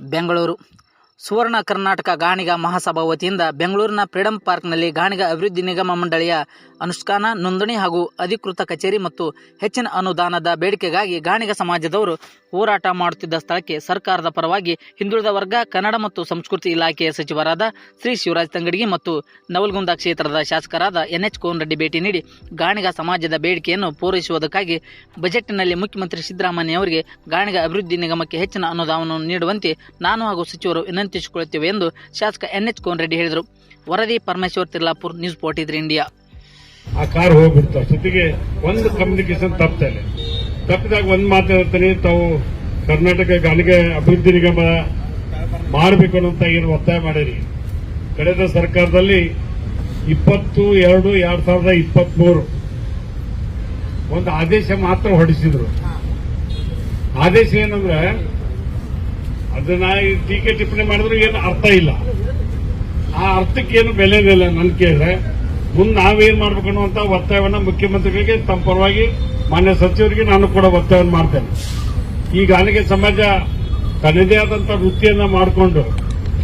ಬೆಂಗಳೂರು. ಸುವರ್ಣ ಕರ್ನಾಟಕ ಗಾಣಿಗ ಮಹಾಸಭಾ ವತಿಯಿಂದ ಬೆಂಗಳೂರಿನ ಫ್ರೀಡಂ ಪಾರ್ಕ್ನಲ್ಲಿ ಗಾಣಿಗ ಅಭಿವೃದ್ಧಿ ನಿಗಮ ಮಂಡಳಿಯ ಅನುಷ್ಠಾನ, ನೋಂದಣಿ ಹಾಗೂ ಅಧಿಕೃತ ಕಚೇರಿ ಮತ್ತು ಹೆಚ್ಚಿನ ಅನುದಾನದ ಬೇಡಿಕೆಗಾಗಿ ಗಾಣಿಗ ಸಮಾಜದವರು ಹೋರಾಟ ಮಾಡುತ್ತಿದ್ದ ಸ್ಥಳಕ್ಕೆ ಸರ್ಕಾರದ ಪರವಾಗಿ ಹಿಂದುಳಿದ ವರ್ಗ, ಕನ್ನಡ ಮತ್ತು ಸಂಸ್ಕೃತಿ ಇಲಾಖೆಯ ಸಚಿವರಾದ ಶ್ರೀ ಶಿವರಾಜ್ ತಂಗಡಿಗಿ ಮತ್ತು ನವಲ್ಗುಂದ ಕ್ಷೇತ್ರದ ಶಾಸಕರಾದ ಎನ್ ಎಚ್ ಕೋನರೆಡ್ಡಿ ಭೇಟಿ ನೀಡಿ ಗಾಣಿಗ ಸಮಾಜದ ಬೇಡಿಕೆಯನ್ನು ಪೂರೈಸುವುದಕ್ಕಾಗಿ ಬಜೆಟ್ನಲ್ಲಿ ಮುಖ್ಯಮಂತ್ರಿ ಸಿದ್ದರಾಮಯ್ಯ ಅವರಿಗೆ ಗಾಣಿಗ ಅಭಿವೃದ್ಧಿ ನಿಗಮಕ್ಕೆ ಹೆಚ್ಚಿನ ಅನುದಾನವನ್ನು ನೀಡುವಂತೆ ನಾನು ಹಾಗೂ ಸಚಿವರು ವಿನಂತಿಸಿಕೊಳ್ಳುತ್ತೇವೆ ಎಂದು ಶಾಸಕ ಎನ್ ಎಚ್ ಕೋನರೆಡ್ಡಿ ಹೇಳಿದರು. ವರದಿ ಪರಮೇಶ್ವರ್ ತಿರ್ಲಾಪುರ್ ನ್ಯೂಸ್ ಪೋರ್ಟಿದ್ರೆ ಇಂಡಿಯಾ ಆ ಕಾರ್ ಹೋಗ್ಬಿಡ್ತು. ಅಷ್ಟೊತ್ತಿಗೆ ಒಂದು ಕಮ್ಯುನಿಕೇಶನ್ ತಪ್ತಲ್ಲ ತಪ್ಪಿದಾಗ ಒಂದು ಮಾತು ಹೇಳ್ತೀನಿ, ತಾವು ಕರ್ನಾಟಕ ಗಾಲಿಗೆ ಅಭಿವೃದ್ಧಿ ನಿಗಮ ಮಾಡಬೇಕು ಅನ್ನೋಂತ ಏನು ಒತ್ತಾಯ ಮಾಡಿರಿ. ಕಳೆದ ಸರ್ಕಾರದಲ್ಲಿ ಇಪ್ಪತ್ತು ಎರಡು ಎರಡ್ ಸಾವಿರದ ಇಪ್ಪತ್ತ್ ಮೂರು ಒಂದು ಆದೇಶ ಮಾತ್ರ ಹೊರಡಿಸಿದ್ರು. ಆದೇಶ ಏನಂದ್ರೆ ಅದನ್ನ ಟೀಕೆ ಟಿಪ್ಪಣಿ ಮಾಡಿದ್ರು ಏನು ಅರ್ಥ ಇಲ್ಲ. ಆ ಅರ್ಥಕ್ಕೇನು ಬೆಲೆ ಇಲ್ಲ ನನ್ ಕೇಳಿದ್ರೆ ಮುಂದೆ ನಾವೇನ್ ಮಾಡ್ಬೇಕು ಅನ್ನುವಂತ ಒತ್ತಾಯವನ್ನ ಮುಖ್ಯಮಂತ್ರಿಗಳಿಗೆ ತಮ್ಮ ಪರವಾಗಿ ಮಾನ್ಯ ಸಚಿವರಿಗೆ ನಾನು ಕೂಡ ಒತ್ತಾಯವನ್ನು ಮಾಡ್ತೇನೆ. ಈ ಗಾಣಿಗೆ ಸಮಾಜ ತನ್ನದೇ ಆದಂತ ವೃತ್ತಿಯನ್ನ ಮಾಡಿಕೊಂಡು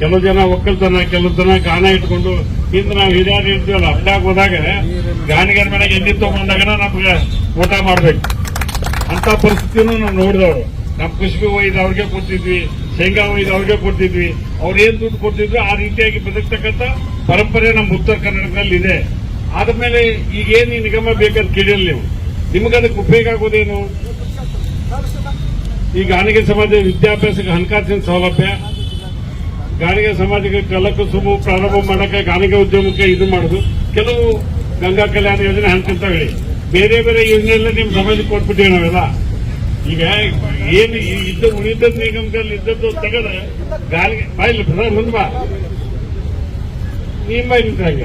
ಕೆಲವು ಜನ ಒಕ್ಕಲ್ತನ, ಕೆಲವು ಜನ ಗಾನ ಇಟ್ಕೊಂಡು ಇಂದು ನಾವು ಹಿರಿಯರು ಇರ್ತೀವಲ್ಲ ಅಡ್ಡಾಗ ಹೋದಾಗ ಗಾಣಿಗರ ಮನೆಗೆ ಎಣ್ಣೆ ತಗೊಂಡಾಗ ನಮ್ಗೆ ಊಟ ಮಾಡ್ಬೇಕು. ಅಂತ ಪರಿಸ್ಥಿತಿನೂ ನಾವು ನೋಡಿದವರು. ನಮ್ಮ ಖುಷಿಗೂ ಒಯ್ದು ಅವ್ರಿಗೆ ಕೊಡ್ತಿದ್ವಿ. ಶೇಂಗಾ ಇದು ಅವ್ರಿಗೆ ಕೊಡ್ತಿದ್ವಿ. ಅವ್ರು ಏನ್ ದುಡ್ಡು ಕೊಡ್ತಿದ್ರು ಆ ರೀತಿಯಾಗಿ ಬದುಕ್ತಕ್ಕಂಥ ಪರಂಪರೆ ನಮ್ಮ ಉತ್ತರ ಕರ್ನಾಟಕದಲ್ಲಿ ಇದೆ ಆದ್ಮೇಲೆ ಈಗ ಏನ್ ಈ ನಿಗಮ ಬೇಕಂತ ಕೇಳಿಲ್ಲ ನೀವು. ನಿಮ್ಗೆ ಅದಕ್ಕೆ ಉಪಯೋಗ ಆಗೋದೇನು? ಈ ಗಾಣಿಗೆ ಸಮಾಜ ವಿದ್ಯಾಭ್ಯಾಸಕ್ಕೆ ಹಣಕಾಸಿನ ಸೌಲಭ್ಯ, ಗಾಣಿಗೆ ಸಮಾಜಕ್ಕೆ ಕಲಕುಸುಮು ಪ್ರಾರಂಭ ಮಾಡಕ್ಕೆ ಗಾಣಿಗೆ ಉದ್ಯಮಕ್ಕೆ ಇದು ಮಾಡುದು. ಕೆಲವು ಗಂಗಾ ಕಲ್ಯಾಣ ಯೋಜನೆ ಅಂತ ಹೇಳಿ. ಬೇರೆ ಬೇರೆ ಯೋಜನೆಲ್ಲ ನಿಮ್ ಸಮಾಜಕ್ಕೆ ಕೊಟ್ಬಿಟ್ಟಿವಿ ನಾವೆಲ್ಲ. ಈಗ ಏನು ಇದ್ದ ಉಳಿದ ನಿಗಮದಲ್ಲಿ ಇದ್ದದ್ದು ತೆಗೆದ ಗಾಳಿಗೆ ಫೈಲ್ ಬ್ರದರ್ ಮುಂದ ನಿಮ್ಮ ನಿಂತಾಗ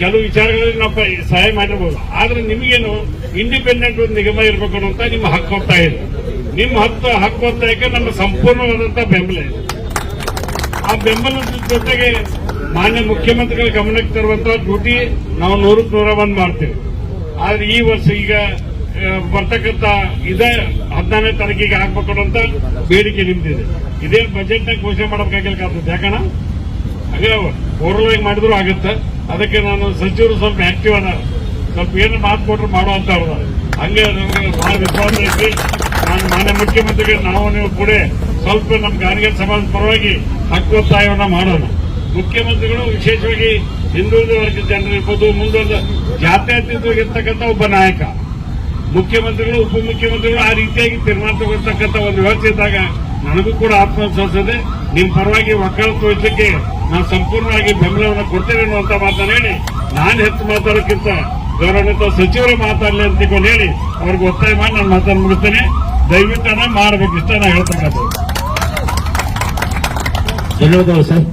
ಕೆಲವು ವಿಚಾರಗಳಲ್ಲಿ ನಾವು ಸಹಾಯ ಮಾಡಿರ್ಬೋದು. ಆದ್ರೆ ನಿಮಗೇನು ಇಂಡಿಪೆಂಡೆಂಟ್ ಒಂದು ನಿಗಮ ಇರಬೇಕು ಅನ್ನೋಂತ ನಿಮ್ಮ ಹಕ್ಕು ಒತ್ತಾಯ ಇದೆ. ನಿಮ್ಮ ಹಕ್ಕು ಹಕ್ಕು ಒತ್ತಾಯಕ್ಕೆ ನಮ್ಮ ಸಂಪೂರ್ಣವಾದಂತಹ ಬೆಂಬಲ ಇದೆ. ಆ ಬೆಂಬಲದ ಜೊತೆಗೆ ಮಾನ್ಯ ಮುಖ್ಯಮಂತ್ರಿಗಳ ಗಮನಕ್ಕೆ ತರುವಂತಹ ಡ್ಯೂಟಿ ನಾವು ನೂರಕ್ಕೆ ನೂರ ಒಂದು ಮಾಡ್ತೀವಿ. ಆದ್ರೆ ಈ ವರ್ಷ ಈಗ ಬರ್ತಕ್ಕಂತ ಇದೇ ಹದಿನಾರನೇ ತಾರೀಕಿಗೆ ಹಾಕ್ಬೇಕು ಅಂತ ಬೇಡಿಕೆ ನಿಂತಿದೆ ಇದೇ ಬಜೆಟ್ ನಾಗ ಘೋಷಣೆ ಮಾಡಬೇಕಾಗಿಲ್ಲ ಯಾಕಣ ಹಾಗೆ ಓವರ್ಲಾಗಿ ಮಾಡಿದ್ರು ಆಗುತ್ತೆ. ಅದಕ್ಕೆ ನಾನು ಸಚಿವರು ಸ್ವಲ್ಪ ಆಕ್ಟಿವ್ ಅದಾರ ಸ್ವಲ್ಪ ಏನು ಮಾತು ಕೊಟ್ಟರು ಮಾಡೋ ಅಂತ ಅವ್ರು ಹಂಗೆ ನಮಗೆ ಬಹಳ ವಿಶ್ವಾಸ ಐತಿ. ನಾನು ಮಾನ್ಯ ಮುಖ್ಯಮಂತ್ರಿಗೆ, ನಾವು ನೀವು ಕೂಡ ಸ್ವಲ್ಪ ನಮ್ಮ ಗಾಣಿಗೆ ಸಮಾಜ ಪರವಾಗಿ ಹಕ್ಕು ಒತ್ತಾಯವನ್ನ ಮಾಡೋಣ. ಮುಖ್ಯಮಂತ್ರಿಗಳು ವಿಶೇಷವಾಗಿ ಹಿಂದುಳಿದ ವರ್ಗದ ಜನರು ಇರ್ಬೋದು ಮುಂದೊಂದು ಜಾತ್ಯತೀತವಾಗಿರ್ತಕ್ಕಂಥ ಒಬ್ಬ ನಾಯಕ. ಮುಖ್ಯಮಂತ್ರಿಗಳು, ಉಪಮುಖ್ಯಮಂತ್ರಿಗಳು ಆ ರೀತಿಯಾಗಿ ತೀರ್ಮಾನ ತಗೊಳ್ತಕ್ಕಂಥ ಒಂದು ವ್ಯವಸ್ಥೆ ಇದ್ದಾಗ ನನಗೂ ಕೂಡ ಆತ್ಮವಿಶ್ವಾಸ ಇದೆ ನಿಮ್ಮ ಪರವಾಗಿ ಒಕ್ಕಲತ್ತು ವಹಿಸಲಿಕ್ಕೆ ನಾನು ಸಂಪೂರ್ಣವಾಗಿ ಬೆಂಬಲವನ್ನು ಕೊಡ್ತೇವೆ ಅನ್ನುವಂತ ಮಾತನ್ನ ಹೇಳಿ, ನಾನು ಹೆಚ್ಚು ಮಾತಾಡೋಕ್ಕಿಂತ ಗೌರವಾನ್ವಿತ ಸಚಿವರು ಮಾತಾಡಲಿ ಅಂತ ತಿಳ್ಕೊಂಡು ಹೇಳಿ ಅವ್ರಿಗೆ ಒತ್ತಾಯ ಮಾಡಿ ನಾನು ಮಾತನ್ನು ಮುಗಿಸ್ತೇನೆ. ದಯವಿಟ್ಟು ಮಾಡಬೇಕು ಇಷ್ಟ ನಾನು ಹೇಳ್ತಕ್ಕಂಥದ್ದು. ಧನ್ಯವಾದಗಳು ಸರ್.